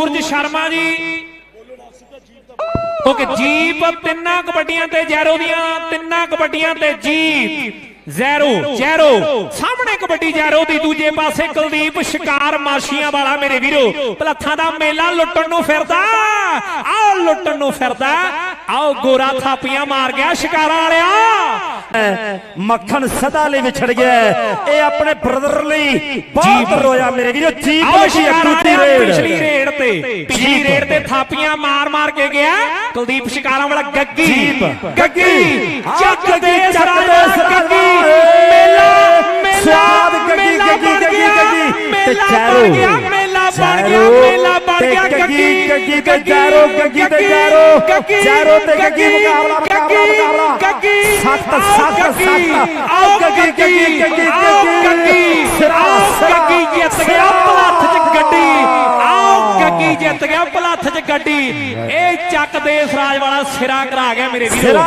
ਸੂਰਜ Sharma ji. Okay jeep ਤਿੰਨਾਂ ਕਬੱਡੀਆਂ ਤੇ ਜ਼ੈਰੋ ਦੀਆਂ ਤਿੰਨਾਂ ਕਬੱਡੀਆਂ ਤੇ ਜੀਪ ਜ਼ੈਰੋ ਜ਼ੈਰੋ। ਸਾਹਮਣੇ ਕਬੱਡੀ ਜ਼ੈਰੋ ਦੀ ਦੂਜੇ ਪਾਸੇ ਕੁਲਦੀਪ ਸ਼ਿਕਾਰ ਮਾਸ਼ੀਆਂ ਵਾਲਾ ਮੇਰੇ ਵੀਰੋ। ਪਲੱਥਾਂ ਦਾ ਮੇਲਾ ਲੁੱਟਣ ਨੂੰ ਫਿਰਦਾ। ਆਓ ਲੁੱਟਣ ਨੂੰ ਫਿਰਦਾ। ਆਓ ਗੋਰਾ ਥਾਪੀਆਂ ਮਾਰ ਗਿਆ ਸ਼ਿਕਾਰਾਂ ਵਾਲਿਆ। ਮੱਖਣ ਸਦਾ ਲਈ ਵਿਛੜ ਗਿਆ। ਇਹ ਆਪਣੇ ਬ੍ਰਦਰ ਲਈ ਬਹੁਤ। ਰੋਇਆ ਮੇਰੇ ਵੀਰੋ। Jeep raid. ਪਿਛਲੀ ਰੇਡ। ਤੇ ਪਿਛਲੀ ਰੇਡ ਤੇ ਥਾਪੀਆਂ ਮਾਰ ਮਾਰ ਕੇ ਗਿਆ ਕੁਲਦੀਪ ਸ਼ਿਕਾਰਾਂ ਵਾਲਾ ਗੱਗੀ। ਗੱਗੀ ਚੱਕ ਦੇ ਚੱਕ ਦੇ ਗੱਗੀ। ਮੇਲਾ ਮੇਲਾ ਗੱਗੀ, ਗੱਗੀ, ਗੱਗੀ, ਗੱਗੀ। ਤੇ ਗਿਆ ਮੇਲਾ ਬਣ ਗਿਆ ਮੇਲਾ ਬਣ ਗਿਆ ਗੱਗੀ, ਗੱਗੀ ਤੇ ਜ਼ੈਰੋ, ਗੱਗੀ ਤੇ। ਗੱਗੀ, ਜ਼ੈਰੋ ਤੇ ਗੱਗੀ, ਮੁਕਾਬਲਾ, ਮੁਕਾਬਲਾ, ਮੁਕਾਬਲਾ। ਗੱਗੀ ਸੱਤ, ਆਓ ਸੱਤ, ਗੱਗੀ, ਸੱਤ। ਆਓ ਗੱਗੀ, ਗੱਗੀ। ਗੱਗੀ ਆਓ ਜਿੱਤ ਗਿਆ ਪਲੱਥ 'ਚ ਗੱਡੀ। ਇਹ ਚੱਕ ਦੇਸ ਰਾਜ ਵਾਲਾ ਸਿਰਾ ਕਰਾ ਗਿਆ ਮੇਰੇ ਵੀਰੋ। ਸਿਰਾ